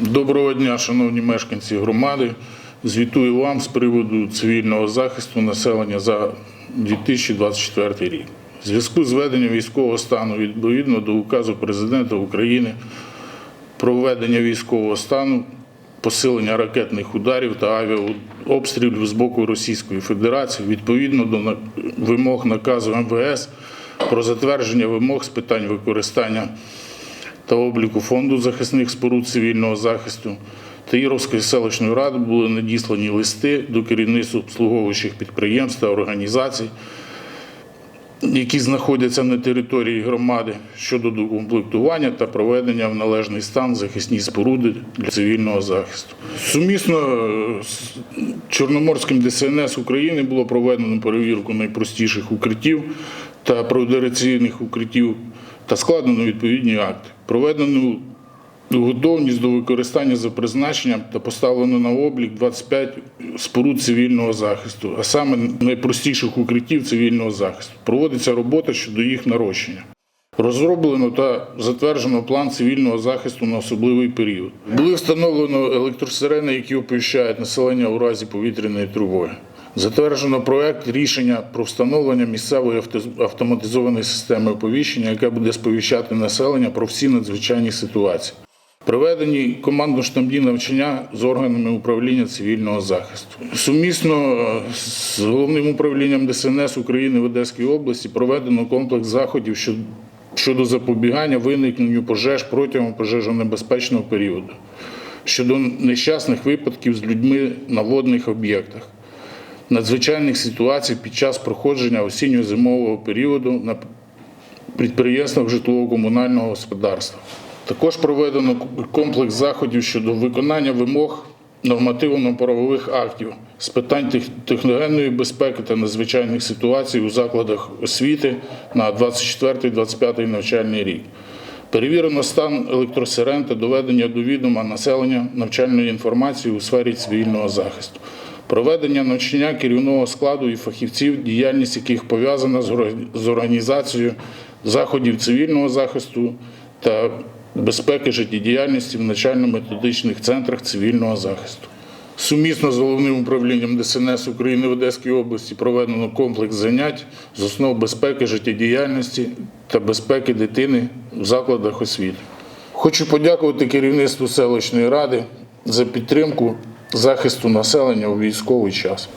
Доброго дня, шановні мешканці громади. Звітую вам з приводу цивільного захисту населення за 2024 рік. В зв'язку з введенням військового стану відповідно до указу президента України про введення військового стану, посилення ракетних ударів та авіаобстрілів з боку Російської Федерації відповідно до вимог наказу МВС про затвердження вимог з питань використання та обліку фонду захисних споруд цивільного захисту та Єровської селищної ради були надіслані листи до керівництв обслуговуючих підприємств та організацій, які знаходяться на території громади щодо докомплектування та проведення в належний стан захисні споруди для цивільного захисту. Сумісно е, з Чорноморським ДСНС України було проведено перевірку найпростіших укриттів та протираційних укриттів та складено відповідні акти. Проведено готовність до використання за призначенням та поставлено на облік 25 споруд цивільного захисту, а саме найпростіших укриттів цивільного захисту. Проводиться робота щодо їх нарощення. Розроблено та затверджено план цивільного захисту на особливий період. Були встановлено електросирени, які оповіщають населення у разі повітряної тривоги. Затверджено проект рішення про встановлення місцевої авто- автоматизованої системи оповіщення, яка буде сповіщати населення про всі надзвичайні ситуації. Проведені командно-штабні навчання з органами управління цивільного захисту. Сумісно е, з головним управлінням ДСНС України в Одеській області проведено комплекс заходів щодо запобігання виникненню пожеж протягом пожежонебезпечного періоду, щодо нещасних випадків з людьми на водних об'єктах, надзвичайних ситуацій під час проходження осінньо-зимового періоду на підприємствах житлово-комунального господарства. Також проведено комплекс заходів щодо виконання вимог нормативно-правових актів з питань тех- техногенної безпеки та надзвичайних ситуацій у закладах освіти на 24-25 навчальний рік. Перевірено стан електросирен та доведення до відома населення навчальної інформації у сфері цивільного захисту. Проведення навчання керівного складу і фахівців, діяльність яких пов'язана з організацією заходів цивільного захисту та безпеки життєдіяльності в навчально-методичних центрах цивільного захисту. Сумісно з головним управлінням ДСНС України в Одеській області проведено комплекс занять з основ безпеки життєдіяльності та безпеки дитини в закладах освіти. Хочу подякувати керівництву селищної ради за підтримку захисту населення у військовий час.